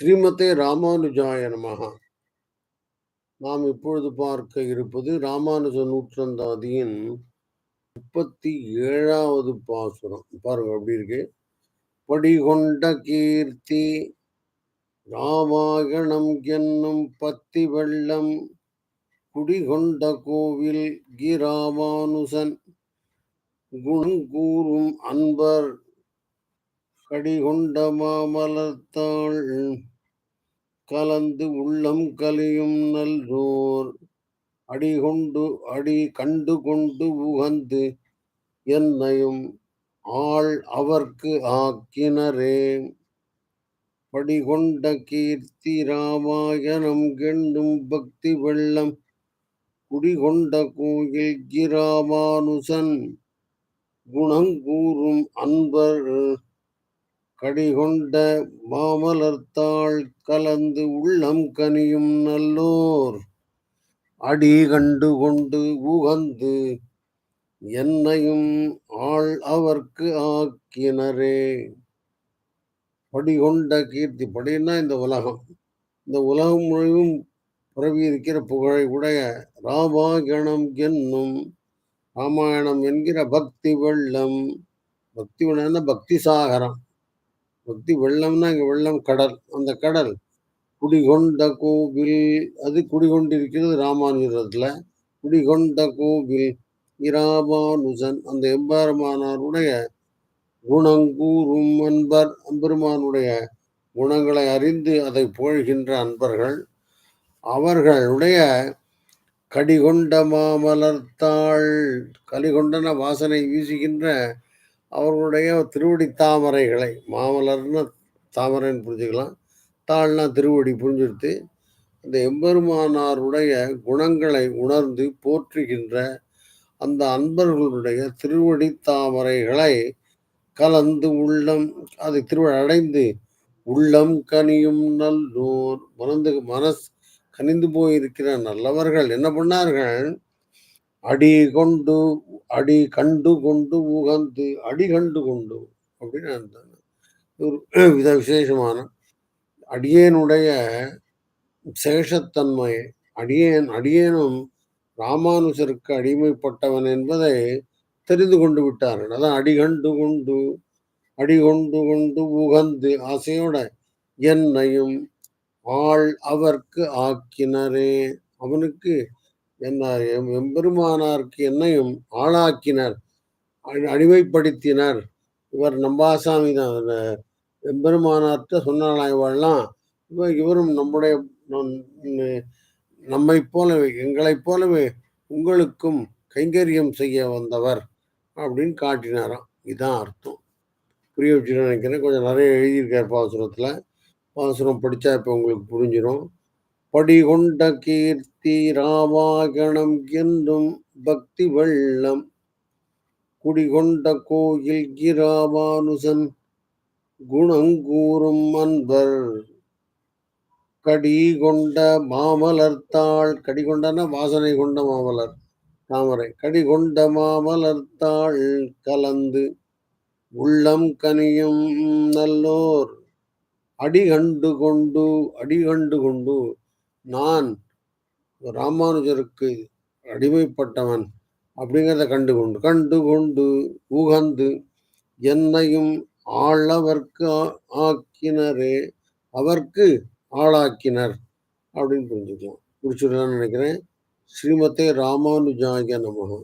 ஸ்ரீமதே ராமானுஜாய நமஹ. நாம் இப்பொழுது பார்க்க இருப்பது ராமானுஜ நூற்றந்தாதியின் 37வது பாசுரம். பாருங்க அப்படி இருக்கு. படிகொண்ட கீர்த்தி ராமாயணம் என்னும் பத்தி வெள்ளம் குடிகொண்ட கோவில் கிராமானுசன் குணங்கூறும் அன்பர் கடிகொண்ட மாமலத்தாள் கலந்து உள்ளம் கலியும் நல்லோர் அடிகொண்டு அடி கண்டு கொண்டு உகந்து என்னையும் ஆள் அவர்க்கு ஆக்கினரே. படிகொண்ட கீர்த்தி ராமாயணம் கெண்டும் பக்தி வெள்ளம். குடிகொண்ட கோயில் கிராமானுசன். குணங்கூறும் அன்பர் கடிகொண்ட மாமலர்த்தாள் கலந்து உள்ளம் கனியும் நல்லோர். அடி கண்டு கொண்டு உகந்து என்னையும் ஆள் அவர்க்கு ஆக்கினரே. படிகொண்ட கீர்த்தி படின்னா இந்த உலகம். இந்த உலகம் முழுவதும் பரவி இருக்கிற புகழை உடைய ராமாயணம் என்னும் ராமாயணம் என்கிற பக்தி வெள்ளம். பக்தி வெள்ளம்னா பக்தி சாகரம். பக்தி வெள்ளம்னா இங்கே வெள்ளம் கடல். அந்த கடல் குடிகொண்ட கோவில் அது குடிகொண்டிருக்கிறது ராமானுஜத்தில் குடிகொண்ட கோவில் இராமானுஜன் அந்த எம்பெருமானாருடைய குணங்கூறும் அன்பர் அம்பெருமானுடைய குணங்களை அறிந்து அதை புகழ்கின்ற அன்பர்கள். அவர்களுடைய கடிகொண்ட மாமலர்த்தாள் கலிகொண்டன வாசனை வீசுகின்ற அவர்களுடைய திருவடி தாமரைகளை மாமலர்னு தாமரைன்னு புரிஞ்சுக்கலாம். தாள்னா திருவடி புரிஞ்சுடுத்து இந்த எம்பெருமானாருடைய குணங்களை உணர்ந்து போற்றுகின்ற அந்த அன்பர்களுடைய திருவடி தாமரைகளை கலந்து உள்ளம் அதை திருவடி அடைந்து உள்ளம் கனியும் நல்லோர் மறந்து மனஸ் கனிந்து போயிருக்கிற நல்லவர்கள் என்ன பண்ணார்கள்? அடி கொண்டு அடி கண்டு கொண்டு உகந்து அடி கண்டு கொண்டு அப்படின்னு ஒரு வித விசேஷமான அடியேனுடைய சேஷத்தன்மை அடியேன் அடியேனும் ராமானுஜருக்கு அடிமைப்பட்டவன் என்பதை தெரிந்து கொண்டு விட்டார்கள். அதான் அடிகண்டு கொண்டு அடிகொண்டு கொண்டு உகந்து ஆசையோட என்னையும் ஆள் அவர்க்கு ஆக்கினரே. அவனுக்கு என்ன எம்பெருமானாருக்கு என்னையும் ஆளாக்கினர். அழிவைப்படுத்தினர் இவர் நம்பாசாமி தான். எம்பெருமானார்கிட்ட சொன்னாலாம் இவெல்லாம் இவர் இவரும் நம்முடைய நம்மை போலவே எங்களைப் போலவே உங்களுக்கும் கைங்கரியம் செய்ய வந்தவர் அப்படின்னு காட்டினாராம். இதுதான் அர்த்தம். புரிய வச்சுட்டு நினைக்கிறேன். கொஞ்சம் நிறைய எழுதியிருக்கார் பாசுரத்தில். பாசுரம் படித்தா இப்போ உங்களுக்கு புரிஞ்சிடும் படிகொண்ட கீர்த்தி ராமாயணம் என்றும் பக்தி வெள்ளம். குடிகொண்ட கோயில் கிராமானுசன் குணங்கூறும் அன்பர். கடி கொண்ட மாமலர்த்தாள் கடி கொண்டன வாசனை கொண்ட மாமலர் தாமரை. கடி கொண்ட மாமலர்த்தாள் கலந்து உள்ளம் கனியும் நல்லோர். அடிகண்டு கொண்டு அடிகண்டு கொண்டு நான் ராமானுஜருக்கு அடிமைப்பட்டவன் அப்படிங்கிறத கண்டு கொண்டு கண்டு கொண்டு உகந்து என்னையும் ஆளவர்க்கு ஆக்கினரே அவர்க்கு ஆளாக்கினர் அப்படின்னு புரிஞ்சுக்கலாம். புரிச்சுடலாம்னு நினைக்கிறேன். ஸ்ரீமதே ராமானுஜாய நமகம்